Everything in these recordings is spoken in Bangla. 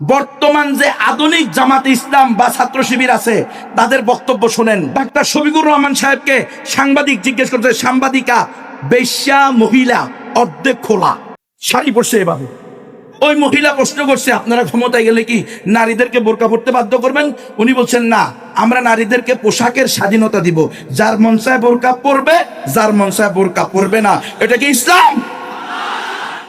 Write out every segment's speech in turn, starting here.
বর্তমান যে আধুনিক জামাত ইসলাম বা ছাত্র শিবির আছে, তাদের বক্তব্য শুনেন। ডাক্তার শফিকুর রহমান সাহেবকে সাংবাদিক জিজ্ঞেস করছে, সাংবাদিকা, বেশ্যা মহিলা অর্ধেক খোলা। শাড়ি পরছে এভাবে। ওই মহিলা প্রশ্ন করছে, আপনারা ক্ষমতায় গেলে কি নারীদেরকে বোরকা পড়তে বাধ্য করবেন? উনি বলছেন, না, আমরা নারীদেরকে পোশাকের স্বাধীনতা দিব। যার মনসায় বোরকা পরবে, যার মনসায় বোরকা পরবে না। এটা কি ইসলাম?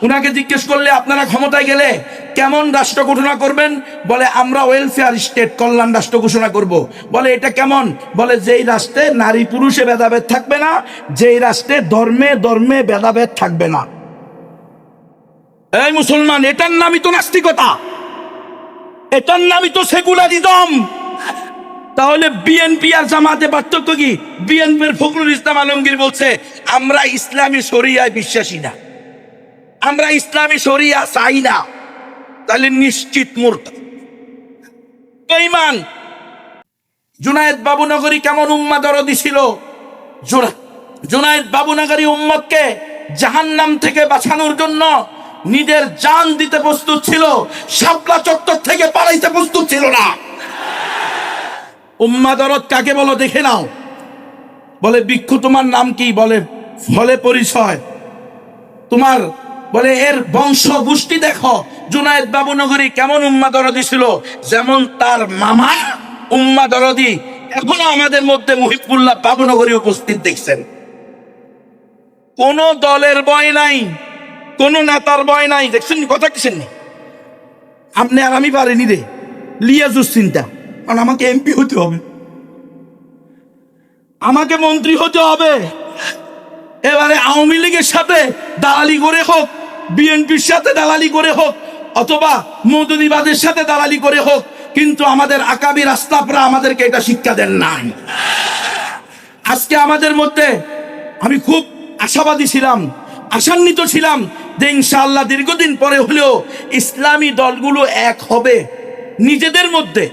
উনাকে জিজ্ঞেস করলে, আপনারা ক্ষমতায় গেলে কেমন রাষ্ট্র ঘোষণা করবেন? বলে, আমরা ওয়েলফেয়ার স্টেট কল্যাণ রাষ্ট্র ঘোষণা করব। বলে, এটা কেমন? বলে, যেই রাষ্ট্রে নারী পুরুষে ভেদাভেদ থাকবে না, যেই রাষ্ট্রে ধর্মে ধর্মে ভেদাভেদ থাকবে না। এই মুসলমান, এটার নামই তো নাস্তিকতা। এটার নামই তো সেকুলারিজম। তাহলে বিএনপি আর জামাতে পার্থক্য কি? বিএনপির ফখরুল ইসলাম আলমগীর বলছে, আমরা ইসলামী শরিয়ায় বিশ্বাসী না। আমরা ইসলামী শরিয়া চাই না। তাহলে নিশ্চিত মূর্খ। বেঈমান, জুনায়েদ বাবুনগরী কেমন উম্মা দরদি ছিল? জুনা- জুনায়েদ বাবুনগরী উম্মতকে জাহান্নাম থেকে বাঁচানোর জন্য নিজের জান দিতে প্রস্তুত ছিল, শাপলা চত্বর থেকে পালাইতে প্রস্তুত ছিল না। উম্মা দরদ কাকে বলো দেখে নাও। বলে, ভিক্ষু তোমার নাম কি? বলে, ফলে পরিচয়। তোমার বলে, এর বংশ গোষ্ঠী দেখো, জুনায়েদ বাবুনগরী কেমন উম্মা দরদি ছিল, যেমন তার মামা উম্মা দরদি এখনও আমাদের মধ্যে মুহিবুল্লাহ বাবুনগরী উপস্থিত দেখছেন। কোন দলের ভয় নাই, কোন নেতার বয় নাই, দেখছেন কথা কিসেন আপনি আর আমি পারিনি রে লিয়াজুস চিন্তা। কারণ আমাকে এমপি হতে হবে। আমাকে মন্ত্রী হতে হবে। এবারে আওয়ামী লীগের সাথে দালালি করে হোক বিএনপির সাথে দালালি করে হোক, অথবা মৌদুদিবাদের সাথে দালালি করে হোক, কিন্তু আমাদের আকাবি রাস্তাপরা আমাদেরকে এটা শিক্ষা দেন নাই। আজকে আমাদের মধ্যে আমি খুব আশাবাদী ছিলাম, আশান্বিত ছিলাম যে ইনশাআল্লাহ দীর্ঘদিন পরে হলেও ইসলামী দলগুলো এক হবে। নিজেদের মধ্যে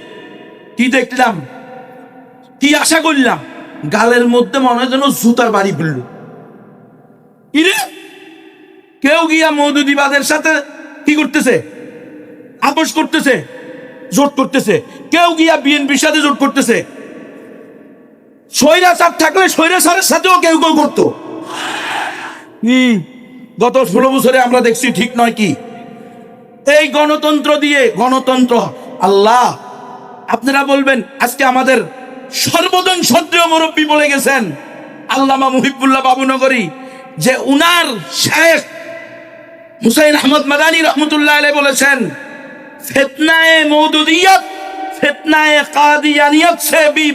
কি দেখলাম, কি আশা করলাম, গালের মধ্যে মনে হয় যেন জুতার বাড়ি ফেলল। ইরে কেউ গিয়া মৌদুদিবাদের সাথে কি করতেছে? আপোষ করতেছে, জোট করতেছে। কেউ গিয়া বিএনপির সাথে জোট করতেছে। স্বৈরাচার থাকলে স্বৈরাচারের সাথেও কেউ কেউ করতো। গত ষোলো বছরে আমরা দেখছি ঠিক নয় কি? এই গণতন্ত্র দিয়ে, গণতন্ত্র, আল্লাহ, আপনারা বলবেন, আজকে আমাদের সর্বজন সত্রেয় মুরব্বী বলে গেছেন আল্লামা মুহিবুল্লাহ বাবুনগরী, যে উনার শেখ হুসাইন আহমদ মাদানী রহমতুল্লাহ আলাই বলেছেন, ফেতনায় মৌদুদিয়ত, ফেতনায় কাদিয়ানিয়ত সে বি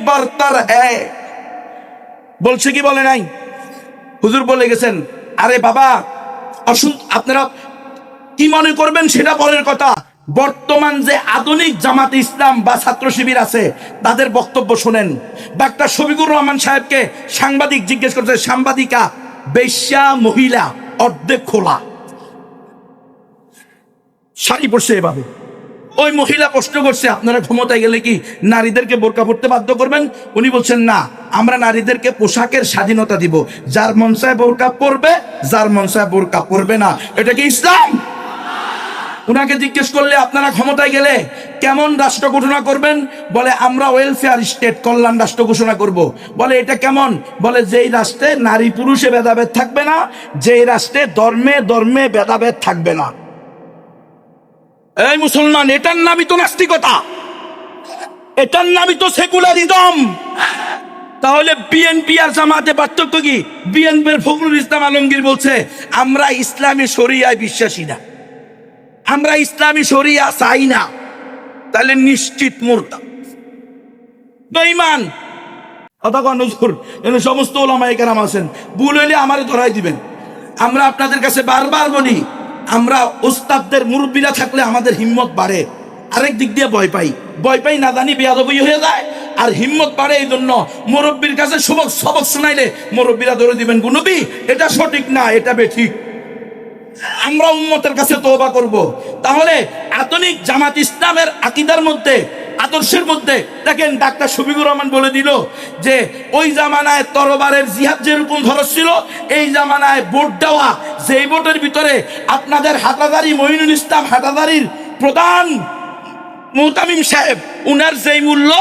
হ্যায় বলছে কি বলে নাই? হুজুর বলে গেছেন, আরে বাবা, অসুন, আপনারা কি মনে করবেন সেটা পরের কথা? বর্তমান যে আধুনিক জামাত ইসলাম বা ছাত্র শিবির আছে, তাদের বক্তব্য শোনেন। ডাক্তার শফিকুর রহমান সাহেবকে সাংবাদিক জিজ্ঞেস করছে, সাংবাদিকা, বেশ্যা মহিলা অর্ধেক খোলা। শাড়ি পরছে এভাবে। ওই মহিলা প্রশ্ন করছে, আপনারা ক্ষমতায় গেলে কি নারীদেরকে বোরকা পড়তে বাধ্য করবেন? উনি বলছেন, না, আমরা নারীদেরকে পোশাকের স্বাধীনতা দিব। যার মনসায় বোরকা পরবে, যার মনসায় বোরকা পরবে না। এটা কি ইসলাম? উনাকে জিজ্ঞেস করলে, আপনারা ক্ষমতায় গেলে কেমন রাষ্ট্র ঘোষণা করবেন? বলে, আমরা ওয়েলফেয়ার স্টেট কল্যাণ রাষ্ট্র ঘোষণা করব। বলে, এটা কেমন? বলে, যেই রাষ্ট্রে নারী পুরুষে ভেদাভেদ থাকবে না, যেই রাষ্ট্রে ধর্মে ধর্মে ভেদাভেদ থাকবে না। এই মুসলমান, এটার নামই তো নাস্তিকতা। এটার নামই তো সেকুলারিজম। তাহলে বিএনপি আর জামাতে পার্থক্য কি? বিএনপির ফখরুল ইসলাম আলমগীর বলছে, আমরা ইসলামী শরিয়ায় বিশ্বাসী না। আমরা ইসলামী শরিয়া চাই না। তাহলে নিশ্চিত মূর্খ বেঈমান! কথা কন হুজুর এখানে সমস্ত ওলামায়ে কেরাম আছেন। ভুল হইলে আমারে ধরাই দিবেন। আমরা আপনাদের কাছে বারবার বলি আমরা ওস্তাদদের মুরব্বীরা থাকলে আমাদের হিম্মত বাড়ে। আরেক দিক দিয়ে ভয় পাই। ভয় পাই না জানি বেয়াদবি হয়ে যায়। আর হিম্মত বাড়ে এই জন্য মুরব্বীর কাছে সবক সবক শোনাইলে মুরব্বীরা ধরে দিবেন, গুনবি, এটা সঠিক না, এটা বেঠিক। আমরা উম্মতের কাছে তোবা করব। তাহলে আধুনিক জামাত ইসলামের আকিদার মধ্যে, আদর্শের মধ্যে, দেখেন ডাক্তার শফিকুর রহমান বলে দিল যে, ওই জামানায় তরবারের জিহাদ যেরকম ধরস ছিল, এই জামানায় ভোট দেওয়া যেই ভোটের ভিতরে আপনাদের হাটাদারি মঈনুল ইসলাম হাটাদারির প্রধান মুতামিম সাহেব, উনার যেই মূল্য,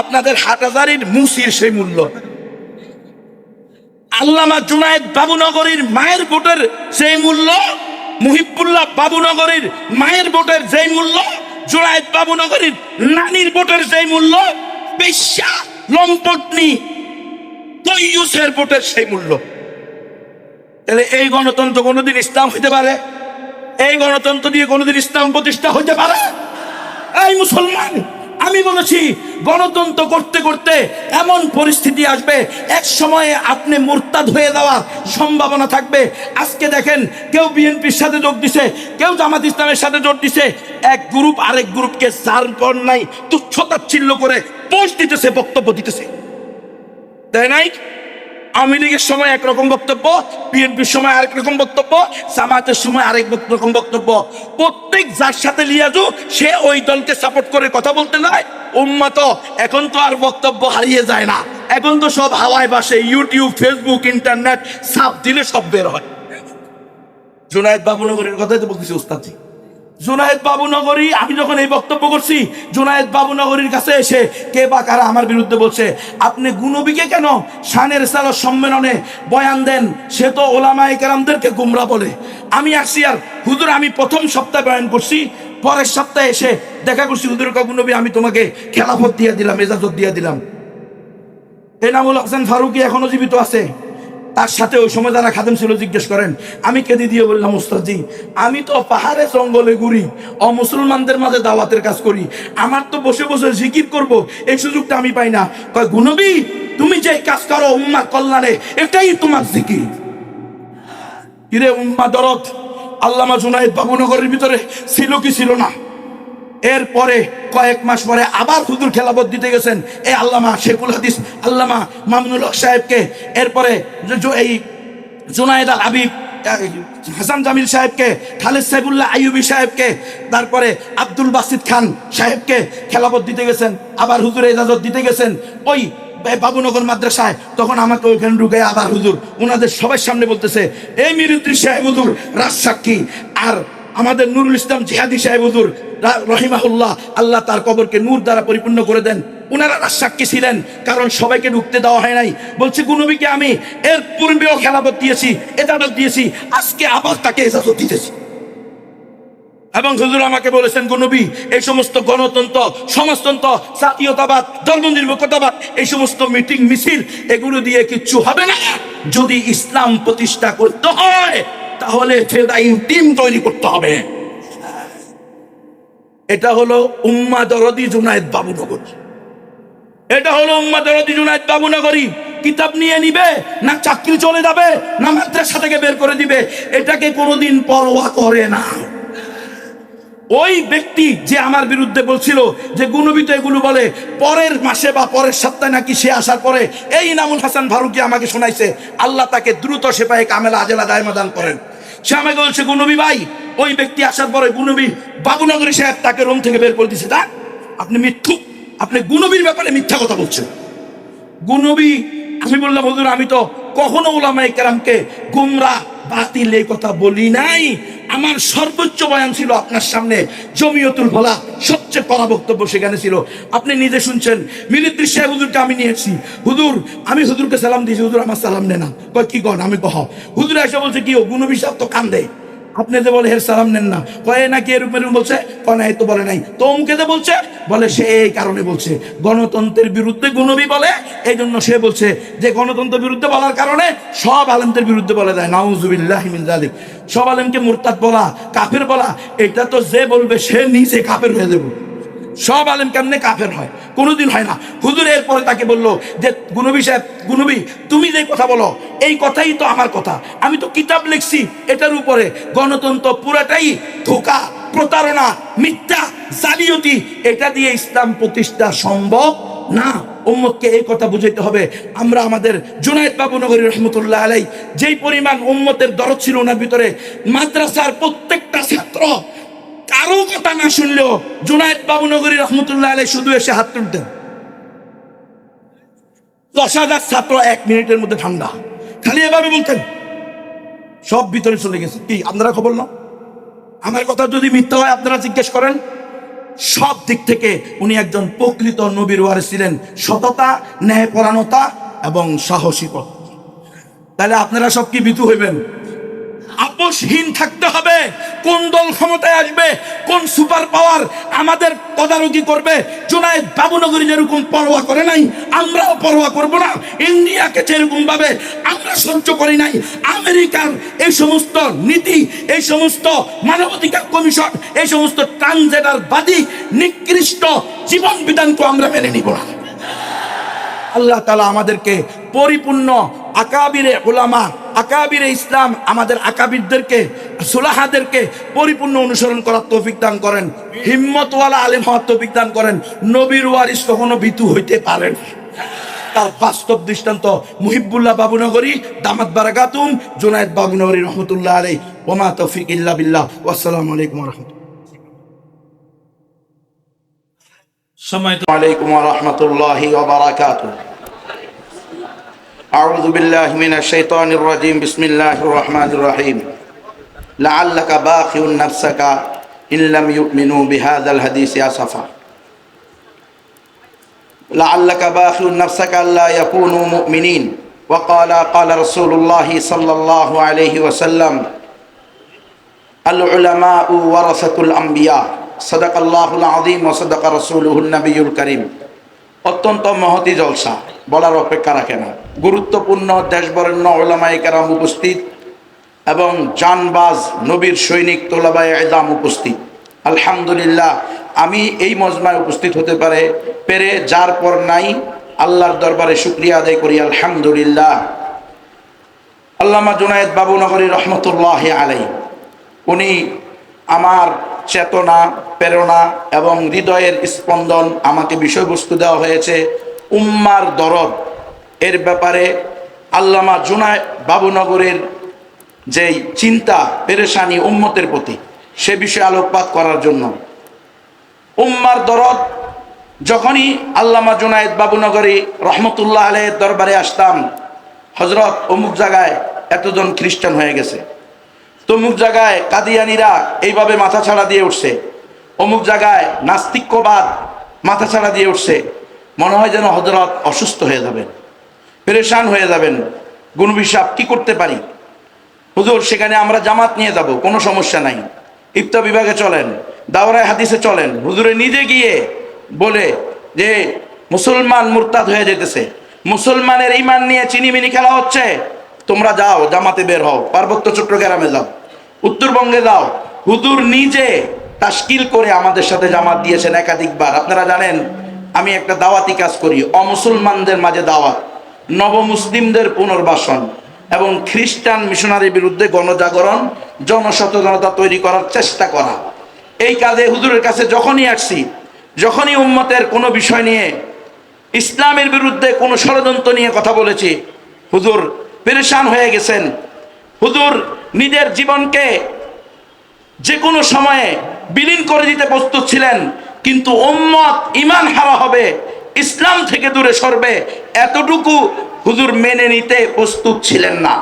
আপনাদের হাটহাজারির মুসির সেই মূল্য। আল্লামা জুনায়েদ বাবুনগরীর মায়ের ভোটের সেই মূল্য, মুহিবুল্লাহ বাবুনগরীর মায়ের ভোটের যেই মূল্য, জুনায়েদ বাবুনগরীর নানির ভোটের যেই মূল্য বেশ্যা লম্পটনি, তৈয়ুসের ভোটের সেই মূল্য। তাহলে এই গণতন্ত্র কোনোদিন ইসলাম হইতে পারে? এই গণতন্ত্র দিয়ে কোনোদিন ইসলাম প্রতিষ্ঠা হইতে পারে? এই মুসলমান, আমি বলেছি, গণতন্ত্র করতে করতে এমন পরিস্থিতি আসবে, এক সময়ে আপনি মোরতাদ হয়ে যাওয়ার সম্ভাবনা থাকবে। আজকে দেখেন, কেউ বিএনপির সাথে যোগ দিছে, কেউ জামাত ইসলামের সাথে যোগ দিছে, এক গ্রুপ আরেক গ্রুপকে সার পর নাই, তুচ্ছতাচ্ছিল্য করে পোস্ট দিতেছে, বক্তব্য দিতেছে। তাই নাই? আওয়ামী লীগের সময় একরকম বক্তব্য, বিএনপির সময় আরেক রকম বক্তব্য, জামাতের সময় আরেক রকম বক্তব্য। প্রত্যেক যার সাথে লিয়াজু, সে ওই দলকে সাপোর্ট করে কথা বলতে নয়। উম্মত, এখন তো আর বক্তব্য হারিয়ে যায় না। এখন তো সব হাওয়ায় বাসে ইউটিউব ফেসবুক ইন্টারনেট সাপ দিলে সব বের হয়। জুনায়েদ বাবুনগরের কথাই তো বলতেছি, ওস্তাদজি। জুনায়েদ বাবুনগরী, আমি যখন এই বক্তব্য করছি, জুনায়েদ বাবুনগরীর কাছে এসে কে বা কারা আমার বিরুদ্ধে বলছে, আপনি গুনবিকে কেন শানের সালো সম্মেলনে বয়ান দেন? সে তো ওলামায় কেরামদেরকে গুমরা বলে। আমি আসছি আর হুজুর, আমি প্রথম সপ্তাহে বয়ান করছি, পরের সপ্তাহে এসে দেখা করছি, হুজুর গুনবী আমি তোমাকে খেলাফত দিয়ে দিলাম, এজাজত দিয়ে দিলাম। এনামুল হাসান ফারুকি এখনও জীবিত আছে। তার সাথে ওই সময় যারা খাদেম ছিল জিজ্ঞেস করেন, আমি কেঁদে দিয়ে বললাম উস্তাদজি আমি তো পাহাড়ে জঙ্গলে ঘুরি, অমুসলমানদের মাঝে দাওয়াতের কাজ করি, আমার তো বসে বসে জিকির করব, এই সুযোগটা আমি পাই না। কয় গুনবি তুমি যে কাজ করো উম্মা কল্যাণে, এটাই তোমার জিকির। কিরে উম্মা দরদ, আল্লামা জুনাইদ বাবুনগরের ভিতরে ছিল কি ছিল না? এরপরে কয়েক মাস পরে আবার হুজুর খেলাবত দিতে গেছেন। এই আল্লামা শেখুল হাদিস আল্লামা মামুনুল হক সাহেবকে। এরপরে এই জুনায়েদ আল আহ, হাসান জামিল সাহেবকে খালেদ সাইবুল্লাহ আইয়ুবী সাহেবকে তারপরে আব্দুল বাসিদ খান সাহেবকে খেলাবত দিতে গেছেন আবার হুজুর এজাজত দিতে গেছেন। ওই বাবুনগর মাদ্রাসায় তখন আমাকে ওইখানে ঢুকে আবার হুজুর ওনাদের সবার সামনে বলতেছে এই মিরুদ্দিন সাহেব হুজুর রাজ সাক্ষী আর আমাদের নুরুল ইসলাম জিহাদি সাহেব হুজুর রহিমাহুল্লাহ, আল্লাহ তার কবরকে নূর দ্বারা পরিপূর্ণ করে দেন। ওনারা সাক্ষী ছিলেন, কারণ সবাইকে ঢুকতে দেওয়া হয় নাই। বলছে, গুনবিকে আমি এর পূর্বেও খেলাপত দিয়েছি এজাজত দিয়েছি, আজকে আবার তাকে এজাজত দিতেছি। এবং হুজুর আমাকে বলেছেন, গনবী, এই সমস্ত গণতন্ত্র, সমাজতন্ত্র, জাতীয়তাবাদ ধর্মনিরপেক্ষতাবাদ এই সমস্ত মিটিং, মিছিল, এগুলো দিয়ে কিচ্ছু হবে না। যদি ইসলাম প্রতিষ্ঠা করতে হয় তাহলে ফেদাইন টিম তৈরি করতে হবে। এটা হলো উম্মা দরদি জুনায়েদ বাবুনগর। এটা হলো উম্মা দরদি জুনায়েদ বাবুনগরী। কিতাব নিয়ে নিবে না চাকরি চলে যাবে না মাদ্রাসা থেকে বের করে দিবে, এটাকে কোনোদিন পরোয়া করে না। ওই ব্যক্তি যে আমার বিরুদ্ধে বলছিল যে গুণবিত এগুলো বলে, পরের মাসে বা পরের সপ্তাহে নাকি সে আসার পরে এই ইনামুল হাসান ফারুকি আমাকে শোনাইছে, আল্লাহ তাকে দ্রুত সেপাহে কামেলা আজেলা দায়মাদান করেন। সে আমাকে বলছে, গুনবী ভাই, ওই ব্যক্তি আসার পরে গুনবী বাবুনগরী সাহেব তাকে রুম থেকে বের করে দিছে। তা, আপনি মিথ্যু। আপনি গুনবীর ব্যাপারে মিথ্যা কথা বলছেন। গুনবী, আমি বললাম, হুজুর, আমি তো কখনো ওলামাই কেরামকে গুমরা বাতিল এই কথা বলি নাই। আমার সর্বোচ্চ বয়ান ছিল আপনার সামনে, জমিয়তুল ভোলা সবচেয়ে কড়া বক্তব্য সেখানে ছিল। আপনি নিজে শুনছেন মিলিদ্রি সাহেব হুজুরকে আমি নিয়েছি। হুজুর, আমি হুজুরকে সালাম দিয়েছি, হুজুর আমার সালাম নেনা কয়, কি কন আমি কহ। হুজুর এসে বলছে, কি ও সাহেব তো কান্দে। আপনি যে বলে হের সালাম নেন না, কয়ে নাকি এরূপ এরূপ বলছে? কনাই তো বলে নাই। তো অমুকে যে বলছে? বলে সে এই কারণে বলছে। গণতন্ত্রের বিরুদ্ধে গুণবি বলে এই জন্য সে বলছে যে গণতন্ত্রের বিরুদ্ধে বলার কারণে সব আলেমদের বিরুদ্ধে বলে দেয়। নাউজুবিল্লাহ মিনজালিক সব আলেমকে মুরতাদ বলা, কাফের বলা, এটা তো যে বলবে সে নিজে কাফের হয়ে যাবে। সব আলেম কেমনে কাফের হয়? কোনোদিন হয় না। হুজুর এরপরে তাকে বলল যে, গুনবী সাহেব, গুনবী, তুমি যে কথা বলো, এই কথাই তো আমার কথা। আমি তো কিতাব লিখছি, এটার উপরে। গণতন্ত্র পুরাটাই ধোকা, প্রতারণা, মিথ্যা, জালিয়াতি। এটা দিয়ে ইসলাম প্রতিষ্ঠা সম্ভব না? উম্মতকে এই কথা বুঝাইতে হবে। আমরা আমাদের জুনায়দ বাবু নগরী রহমতুল্লাহ আলাই যেই পরিমাণ উম্মতের দরদ ছিল ওনার ভিতরে, মাদ্রাসার প্রত্যেকটা ছাত্র কারও কথা না শুনলেও জুনায়দ বাবু নগরী রহমতুল্লাহ আলাই শুধু এসে হাত তুলতেন দশ হাজার ছাত্র এক মিনিটের মধ্যে ঠান্ডা। খালি এভাবে বলতেন। সব ভিতরে চলে গেছে। কি, আপনারা খবর না আমার কথা যদি মিথ্যা হয়, আপনারা জিজ্ঞেস করেন। সব দিক থেকে উনি একজন প্রকৃত নবীর ওয়ারে ছিলেন। সততা ন্যায়পরাণতা এবং সাহসিকতা তাহলে আপনারা সব কি বিতু হইবেন? আপোষহীন থাকতে হবে। কোন দল ক্ষমতায় আসবে, কোন সুপার পাওয়ার আমাদের তদারকি করবে, জোনায়েদ বাবুনগরী যেরকম পরোয়া করে নাই, আমরাও পরোয়া করব না। ইন্ডিয়াকে যেরকম ভাবে আমরা সহ্য করি নাই, আমেরিকার এই সমস্ত নীতি, এই সমস্ত মানবাধিকার কমিশন, এই সমস্ত ট্রান্সজেন্ডার বাদী, নিকৃষ্ট জীবন বিধানকে আমরা মেনে নিব না। আল্লাহ তালা আমাদেরকে পরিপূর্ণ আকাবিরে ওলামা আকাবির ইসলাম আমাদের আকাবিরদেরকে সুলাহাদেরকে পরিপূর্ণ অনুসরণ করার তৌফিক দান করেন। হিম্মতওয়ালা আলিম হওয়ার তৌফিক দান করেন। নবীর ওয়ারিস কখনো ভীতু হইতে পারেন তার বাস্তব দৃষ্টান্ত মুহিবুল্লাহ বাবুনগরী দামাত বারাকাতুম জুনায়দ বাবুনগরী রহমতুল্লাহ আলী ওমা তৌফিক ইল্লা বিল্লাহ। আসসালাম আলাইকুম রহমতুল্লাহ। সময় আলাইকুম রহমতুল্লাহি ওয়া أعوذ بالله من الشيطان الرجيم. بسم الله الرحمن الرحيم. لعلك باخع نفسك إن لم يؤمنوا بهذا الحديث أسفا لعلك باخع نفسك ألا يكونوا مؤمنين. وقال قال رسول الله صلى الله عليه وسلم العلماء ورثة الأنبياء. صدق الله العظيم وصدق رسوله النبي الكريم. অত্যন্ত মহতি জলসা, বলার অপেক্ষা রাখে না। গুরুত্বপূর্ণ দেশবরেণ্য ওলামাই কেরাম উপস্থিত এবং জানবাজ নবীর সৈনিক তোলাবাই এদাম উপস্থিত। আলহামদুলিল্লাহ, আমি এই মজমায় উপস্থিত হতে পারে, পেরে যার পর নাই, আল্লাহর দরবারে শুক্রিয়া আদায় করি, আলহামদুলিল্লাহ। আল্লামা জুনায়েদ বাবুনগরী রহমতুল্লাহ আলাই উনি আমার চেতনা, প্রেরণা এবং হৃদয়ের স্পন্দন আমাকে বিষয়বস্তু দেওয়া হয়েছে উম্মার দরদ। এর ব্যাপারে আল্লামা জুনায় বাবুনগরের যেই চিন্তা, পেরেশানি উম্মতের প্রতি, সে বিষয়ে আলোকপাত করার জন্য। উম্মার দরদ, যখনই আল্লামা জুনায়েদ বাবুনগরী রহমতুল্লাহ আলের দরবারে আসতাম হজরত অমুক জায়গায় এতজন খ্রিস্টান হয়ে গেছে। তমুক জায়গায় কাদিয়ানিরা এইভাবে মাথা ছাড়া দিয়ে উঠছে। অমুক জায়গায় নাস্তিক্যবাদ মাথা ছাড়া দিয়ে উঠছে। মনে হয় যেন হজরত অসুস্থ হয়ে যাবেন, পেরেশান হয়ে যাবেন। গুণবিসাব কি করতে পারি? হুজুর, সেখানে আমরা জামাত নিয়ে যাব, কোনো সমস্যা নাই। ইফতা বিভাগে চলেন, দাওরায় হাদিসে চলেন। হুজুরে নিজে গিয়ে বলে যে, মুসলমান মুরতাদ হয়ে যেতেছে। মুসলমানের ইমান নিয়ে চিনিমিনি খেলা হচ্ছে। তোমরা যাও, জামাতে বের হও। পার্বত্য চট্টগ্রামে যাও। উত্তরবঙ্গে যাও। হুজুর নিজে তাস্কিল করে আমাদের সাথে জামাত দিয়েছেন একাধিকবার। আপনারা জানেন, আমি একটা দাওয়াতি কাজ করি। অমুসলমানদের মাঝে দাওয়াত, নবমুসলিমদের পুনর্বাসন এবং খ্রিস্টান মিশনারির বিরুদ্ধে গণজাগরণ, জনসচেতনতা তৈরি করার চেষ্টা করা। এই কাজে হুজুরের কাছে যখনই আসছি, যখনই উম্মতের কোনো বিষয় নিয়ে ইসলামের বিরুদ্ধে কোনো ষড়যন্ত্র নিয়ে কথা বলেছি, হুজুর পেরেশান হয়ে গেছেন। হুজুর নিজের জীবনকে যে কোনো সময়ে বিলীন করে দিতে প্রস্তুত ছিলেন, কিন্তু উম্মত ইমান হারা হবে, ইসলাম থেকে দূরে সরবে, এতটুকু হুজুর মেনে নিতে প্রস্তুত ছিলেন না।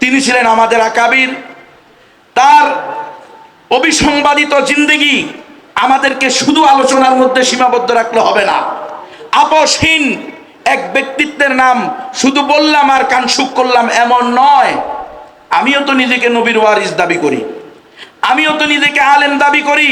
তিনি ছিলেন আমাদের আকাবির। তার অবিসংবাদিত জিন্দেগি আমাদেরকে শুধু আলোচনার মধ্যে সীমাবদ্ধ রাখলে হবে না। আপসহীন এক ব্যক্তিত্বের নাম শুধু বললাম আর কানসুক করলাম এমন নয় আমিও তো নিজেকে নবীর ওয়ারিস দাবি করি। আমিও তো নিজেকে আলেম দাবি করি।